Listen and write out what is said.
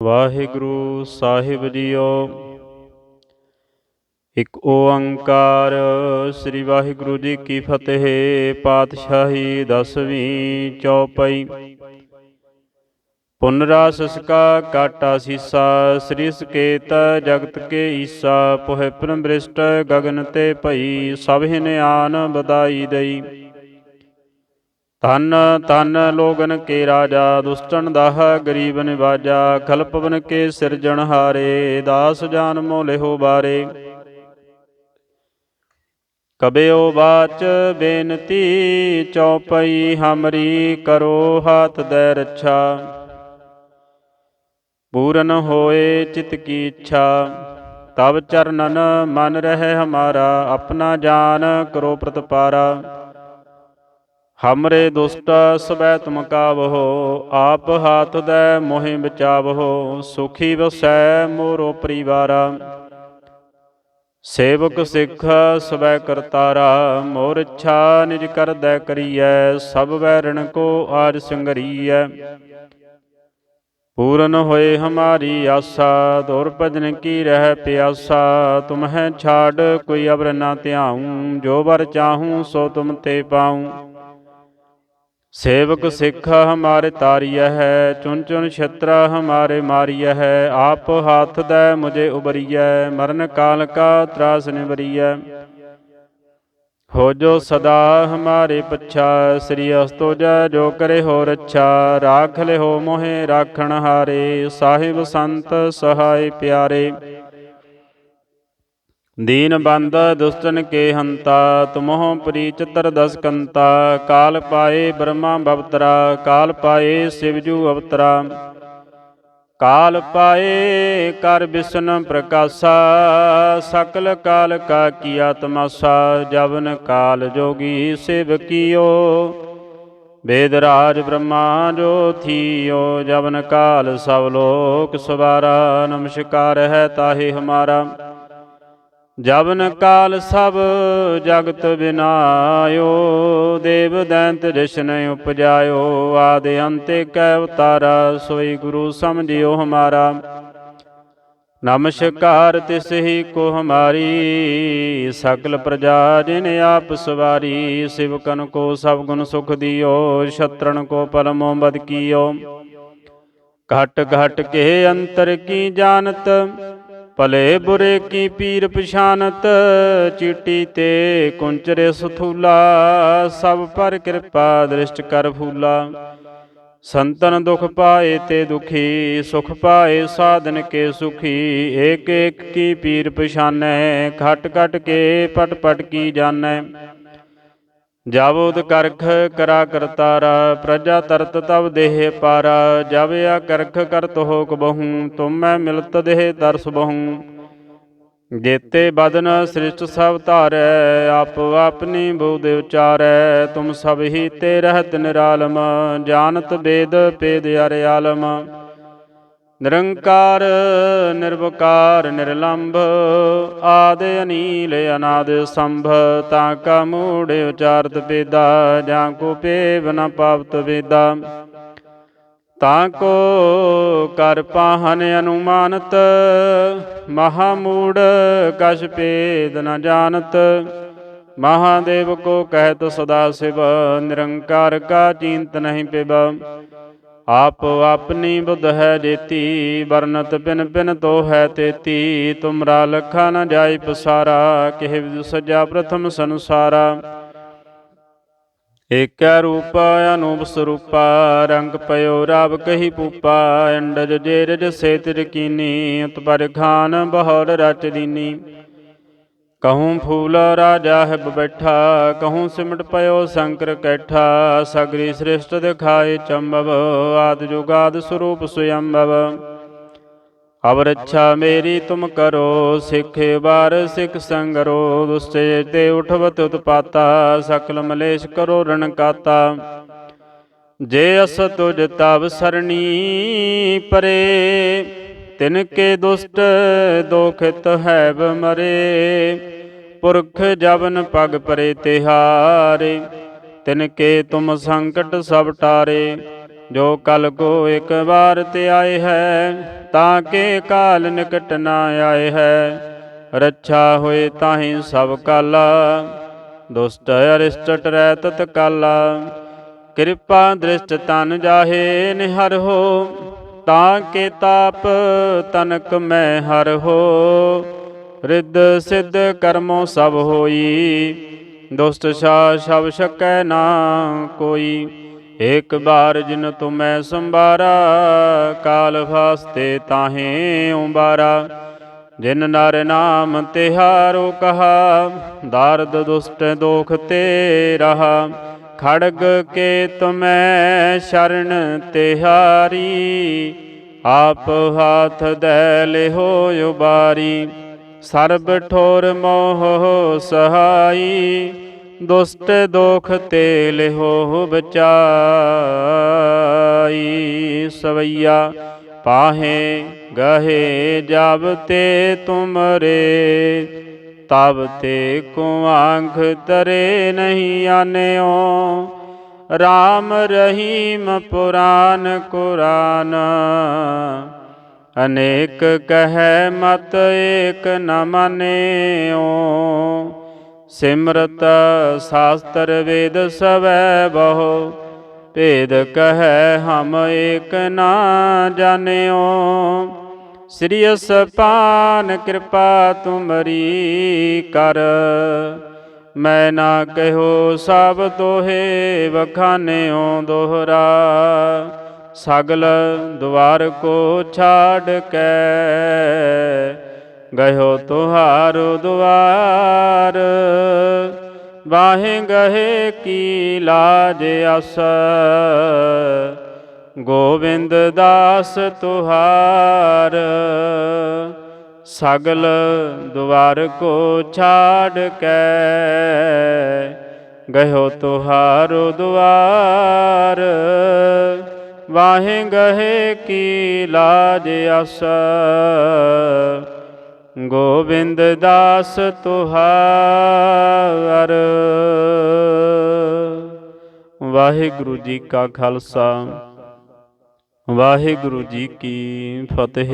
ਵਾਹਿਗੁਰੂ ਸਾਹਿਬ JIO. ਇੱਕ ਓੰਕਾਰ ਸ੍ਰੀ ਵਾਹਿਗੁਰੂ ਜੀ ਕੀ ਫਤਿਹ, ਪਾਤਸ਼ਾਹੀ ਦਸਵੀਂ ਚੌਪਈ। ਪੁਨਰਾ ਸਸਕਾ ਕਾਟਾ ਸੀਸਾ, ਸ੍ਰੀ ਸਕੇਤ ਜਗਤ ਕੇ ਈਸਾ, ਪੁਹਿ ਪਰਮ ਬ੍ਰਿਸ਼ਟ ਗਗਨ ਤੇ ਭਈ ਸਭਿ ਨਿਆਨ ਬਦਾਈ ਦਈ। ਧੰਨ ਧੰਨ ਲੋਗਨ ਕੇ ਰਾਜਾ ਦੁਸ਼ਟਨ ਦਾਹ ਗਰੀਬ ਨਿਵਾਜਾ ਖਲਪਵਨ ਕੇ ਸਿਰਜਣ ਹਾਰੇ, ਦਾਸ ਜਾਨ ਮੋ ਲਿਹੋ ਬਾਰੇ। ਕਬਿਓ ਬਾਚ ਬੇਨਤੀ, ਚੌਪਈ ਹਮਰੀ ਕਰੋ ਹਾਥ ਦੇ ਰੱਛਾ। ਪੂਰਨ ਹੋਏ ਚਿਤ ਕੀ ਇੱਛਾ ਤਬ ਚਰਨਨ ਮਨ ਰਹਿ ਹਮਾਰਾ, ਆਪਣਾ ਜਾਨ ਕਰੋ ਪ੍ਰਤਪਾਰਾ। ਹਮਰੇ ਦੁਸ਼ਟ ਸਬੈ ਤੁਮ ਕਾਵਹੋ ਆਪ ਹਾਥ ਦੈ ਮੋਹਿ ਬਚਾਵਹੋ, ਸੁਖੀ ਵਸੈ ਮੋਰੋ ਪਰਿਵਾਰਾ। ਸੇਵਕ ਸਿੱਖ ਸਬੈ ਕਰਤਾਰਾ, ਮੋਰ ਇੱਛਾ ਨਿਜ ਕਰਦੈ ਕਰੀਐ, ਸਭ ਵੈਰਣ ਕੋ ਆਜ ਸੰਗਰੀਐ। ਪੂਰਨ ਹੋਏ ਹਮਾਰੀ ਆਸਾ, ਦੁਰ ਭਜਨ ਕੀ ਰਹਿ ਪਿਆਸਾ, ਤੁਮਹਿ ਛਾੜ ਕੋਈ ਅਬਰ ਨਾ ਧਿਆਉ, ਜੋ ਵਰ ਚਾਹੂੰ ਸੋ ਤੁਮ ਤੇ ਪਾਉ। ਸੇਵਕ ਸਿੱਖ ਹਮਾਰੇ ਤਾਰਿਆ ਹੈ ਚੁਨ ਚੁਨ ਛਤਰਾ ਹਮਾਰੇ ਮਾਰਿਆ ਹੈ, ਆਪ ਹਾਥ ਦੈ ਮੁਝੇ ਉਬਰੀਐ, ਮਰਨ ਕਾਲ ਕਾ ਤਰਾਸ ਨਿਵਰੀਐ। ਹੋ ਜੋ ਸਦਾ ਹਮਾਰੇ ਪੱਛਾ, ਸ੍ਰੀ ਅਸਤੋ ਜੋ ਕਰੇ ਹੋ ਰੱਛਾ, ਰਾਖ ਲਿਓ ਮੋਹਿ ਰਾਖਣ ਹਾਰੇ, ਸਾਹਿਬ ਸੰਤ ਸਹਾਇ ਪਿਆਰੇ। ਦੀਨ ਬੰਦ ਦੁਸ਼ਟਨ ਕੇ ਹੰਤਾ, ਤੁਮਹੁ ਪ੍ਰੀ ਚਤਰ ਦਸ ਕੰਤਾ, ਕਾਲ ਪਾਏ ਬ੍ਰਹਮਾ ਬਵਤਰਾ, ਕਾਲ ਪਾਏ ਸਿਵਜੂ ਅਵਤਰਾ। ਕਾਲ ਪਾਏ ਕਰ ਬਿਸ਼ਨ ਪ੍ਰਕਾਸ਼ਾ, ਸਕਲ ਕਾਲ ਕਾ ਕੀਆ ਤਮਾਸਾ ਜਵਨ ਕਾਲ ਜੋਗੀ ਸਿਵ ਕੀਓ। ਵੇਦ ਰਾਜ ਬ੍ਰਹਮਾ ਜੋ ਥੀਓ, ਜਵਨ ਕਾਲ ਸਭ ਲੋਕ ਸਵਾਰਾ, ਨਮਸਕਾਰ ਹੈ ਤਾਹੇ ਹਮਾਰਾ। ਜਵਨ ਕਾਲ ਸਭ ਜਗਤ ਬਿਨਾਇਓ, ਦੇਵ ਦੈਂਤ ਜਸ਼ਨ ਉਪਜਾਇਓ, ਆਦਿ ਅੰਤੇ ਕੈ ਅਵਤਾਰਾ ਸੋਈ ਗੁਰੂ ਸਮਝਿਓ ਹਮਾਰਾ। ਨਮਸਕਾਰ ਤਿਸ ਹੀ ਕੋ ਹਮਾਰੀ, ਸਕਲ ਪ੍ਰਜਾ ਜਿਨ ਆਪ ਸਵਾਰੀ ਸਿਵਕਨ ਕੋ ਸਭ ਗੁਣ ਸੁਖ ਦਿਓ ਛਤਰਨ ਕੋ ਪਰਮੋ ਬਦ ਕੀਓ। ਘਟ ਘਟ ਕੇ ਅੰਤਰ ਕੀ ਜਾਣਤ ਭਲੇ ਬੁਰੇ ਕੀ ਪੀਰ ਪਛਾਨਤ, ਚੀਟੀ ਤੇ ਕੁੰਚਰੇ ਸਥੂਲਾ, ਸਭ ਪਰ ਕਿਰਪਾ ਦ੍ਰਿਸ਼ਟ ਕਰ ਫੂਲਾ। ਸੰਤਨ ਦੁਖ ਪਾਏ ਤੇ ਦੁਖੀ, ਸੁਖ ਪਾਏ ਸਾਧਨ ਕੇ ਸੁਖੀ। ਏਕ ਏਕ ਕੀ ਪੀਰ ਪਛਾਨੈ ਖਟ ਖਟ ਕੇ ਪਟ ਪਟ ਕੀ ਜਾਣੈ। ਜਾਵੋਦ ਕਰਖ ਕਰਾ ਕਰਤਾਰਾ, ਪ੍ਰਜਾ ਤਰਤ ਤਬ ਦੇਹ ਪਾਰਾ, ਜਬ ਆ ਕਰਖ ਕਰਤ ਹੋ ਕਬਹੂ ਤੁਮੈ ਮਿਲਤ ਦੇਹ ਦਰਸ ਬਹੂ। ਜੇਤੇ ਬਦਨ ਸ੍ਰਿਸ਼ਟ ਸਭ ਧਾਰੈ, ਆਪ ਆਪਨੀ ਬੋਧ ਉਚਾਰੈ, ਤੁਮ ਸਭ ਹੀ ਤੇ ਰਹਿਤ ਨਿਰਾਲਮ, ਜਾਣਤ ਬੇਦ ਪੇਦ ਅਰ ਆਲਮ ਨਿਰੰਕਾਰ, ਨਿਰਵਕਾਰ, ਨਿਰਲੰਭ ਆਦ ਅਨੀਲ ਅਨਾਦ ਸੰਭ, ਤਾਂ ਕਾ ਮੂੜ ਉਚਾਰਤ ਵੇਦਾ, ਜਾਂ ਕੋ ਪੇਵ ਨ ਪਾਵਤ ਵੇਦਾ। ਤਾਂ ਕੋ ਕਰ ਪਾਹਨ ਅਨੁਮਾਨਤ, ਮਹਾ ਮੂੜ ਕਛ ਭੇਦ ਨ ਜਾਣਤ। ਮਹਾਦੇਵ ਕੋ ਕਹਿਤ ਸਦਾ ਸਿਵ, ਨਿਰੰਕਾਰ ਕਾ ਚਿੰਤ ਨਹੀਂ ਪਿਬ ਆਪ ਆਪਣੀ ਬੁੱਧ ਹੈ ਜੇਤੀ, ਵਰਨਤ ਬਿਨ ਪਿਨ ਤੋ ਹੈ ਤੇਤੀ। ਤੁਮਰਾ ਲਖਾ ਨ ਜਾਈ ਪਸਾਰਾ, ਕਿਹ ਵਿਦ ਸਜਾ ਪ੍ਰਥਮ ਸੰਸਾਰਾ। ਏਕੈ ਰੂਪ, ਅਨੂਪ ਸਰੂਪਾ, ਰੰਗ ਪਇਓ ਰਾਵ ਕਹੀ ਪੂਪਾ। ਅੰਡਜ ਜੇਰਜ ਸੇਤਿਰ ਕੀਨੀ ਉਤਪਰ ਖਾਨ ਬਹੁਰ ਰਚ ਦੀਨੀ। ਕਹੂੰ ਫੂਲ ਰਾਜਾ ਹੈ ਬੈਠਾ, ਕਹੂੰ ਸਿਮਟ ਪਇਓ ਸ਼ੰਕਰ ਕੈਠਾ, ਸਗਰੀ ਸ੍ਰਿਸ਼ਟ ਦਿਖਾਏ ਚੰਬਵ, ਆਦ ਜੁਗਾਦ ਸਰੂਪ ਸੁਯੰਭਵ ਅਬ ਰੱਛਾ ਮੇਰੀ ਤੁਮ ਕਰੋ, ਸਿੱਖੇ ਵਾਰ ਸਿੱਖ ਸੰਗਰੋ ਦੁਸਤੇ ਤੇ ਉਠਵਤ ਉਤਪਾਤਾ, ਸਕਲ ਮਲੇਸ਼ ਕਰੋ ਰਣਕਾਤਾ ਜੇ ਅਸ ਤੁਜ ਤਵ ਸਰਣੀ ਪਰੇ ਤਿਨ ਕੇ ਦੁਸ਼ਟ ਦੋਖਿਤ ਹੈ ਮਰੇ, ਪੁਰਖ ਜਵਨ ਪਗ ਪਰੇ ਤਿਹਾਰੇ। ਤਿਨ ਕੇ ਤੁਮ ਸੰਕਟ ਸਭ ਟਾਰੇ, ਜੋ ਕਲ ਕੋ ਇੱਕ ਵਾਰ ਤੇ ਆਏ ਹੈ, ਤਾਂ ਕੇ ਕਾਲ ਨਿਕਟ ਨਾ ਆਏ ਹੈ। ਰੱਛਾ ਹੋਏ ਤਾਹੀ ਸਭ ਕਾਲਾ, ਦੁਸ਼ਟ ਅਰਿਸ਼ਟ ਰਹਿ ਤਤ ਕਾਲਾ। ਕਿਰਪਾ ਦ੍ਰਿਸ਼ਟ ਤਨ ਜਾਹੇ ਨਿਹਰ ਹੋ ਤਾਂ ਕੇ ਤਾਪ ਤਨਕ ਮੈਂ ਹਰ ਹੋ, ਰਿੱਧ ਸਿੱਧ ਕਰਮੋ ਸਭ ਹੋਈ। ਦੁਸ਼ਟ ਛਾ ਸ਼ਬ ਸਕੈ ਨਾ ਕੋਈ ਇੱਕ ਬਾਰ ਜਿਨ ਤੁਮੈ ਸੰਬਾਰਾ ਕਾਲ ਫਾਸਤੇ ਤਾਹੇ ਉਬਾਰਾ। ਜਿਨ ਨਰ ਨਾਮ ਤਿਹਾਰੋ ਕਹਾ, ਦਾਰਦ ਦੁਸ਼ਟ ਦੋਖ ਤੇ ਰਹਾ ਖੜਗ ਕੇ ਤੁਮੈ ਸ਼ਰਨ ਤਿਹਾਰੀ, ਆਪ ਹਾਥ ਦੈ ਲਿਹੋ ਉਬਾਰੀ। ਸਰਬ ਠੋਰ ਮੋਹ ਸਹਾਈ, ਦੁਸ਼ਟ ਦੋਖ ਤੇ ਲਿਹੋ ਬਚਾਈ। ਸਵਈਆ ਪਾਹੇ ਗਹੇ ਜਬ ਤੇ ਤੁਮਰੇ ਤਬ ਤੇ ਕੋ ਤਰੇ ਨਹੀਂ ਆਨਿਓ। ਰਾਮ ਰਹੀਮ ਪੁਰਾਨ ਕੁਰਾਨ। ਅਨੇਕ ਕਹੈ ਮਤ ਏਕ ਨ ਮਾਨਿਓ। ਸਿਮਰਤ ਸ਼ਾਸਤਰ ਵੇਦ ਸਵੈ ਬਹੁ। ਭੇਦ ਕਹੈ ਹਮ ਏਕ ਨਾ ਜਾਣਿਓ। ਸ੍ਰੀ ਅਸਪਾਨ ਕਿਰਪਾ ਤੁਮਰੀ ਕਰ। ਮੈਂ ਨਾ ਕਹਿਓ ਸਭ ਤੋਹੇ ਵਖਾਨਿਓ ਦੋਹਰਾ। ਸਗਲ ਦੁਆਰ ਕੋ ਛਾੜ ਕੇ। ਗਇਓ ਤੁਹਾਰੋ ਦੁਆਰ। ਬਾਹੇ ਗਹੇ ਕੀ ਲਾਜ ਅਸ। ਗੋਬਿੰਦ ਦਾਸ ਤੁਹਾਰ, ਸਗਲ ਦੁਆਰ ਕੋ ਛਾੜ ਕੇ ਗਇਓ ਤੁਹਾਰੋ ਦੁਆਰ, ਵਾਹੇ ਗਹੇ ਕੀ ਲਾਜ ਅਸ। ਗੋਬਿੰਦ ਦਾਸ ਤੁਹਾਰ, ਵਾਹਿਗੁਰੂ ਜੀ ਕਾ ਖਾਲਸਾ। ਵਾਹਿਗੁਰੂ ਜੀ ਕੀ ਫਤਿਹ।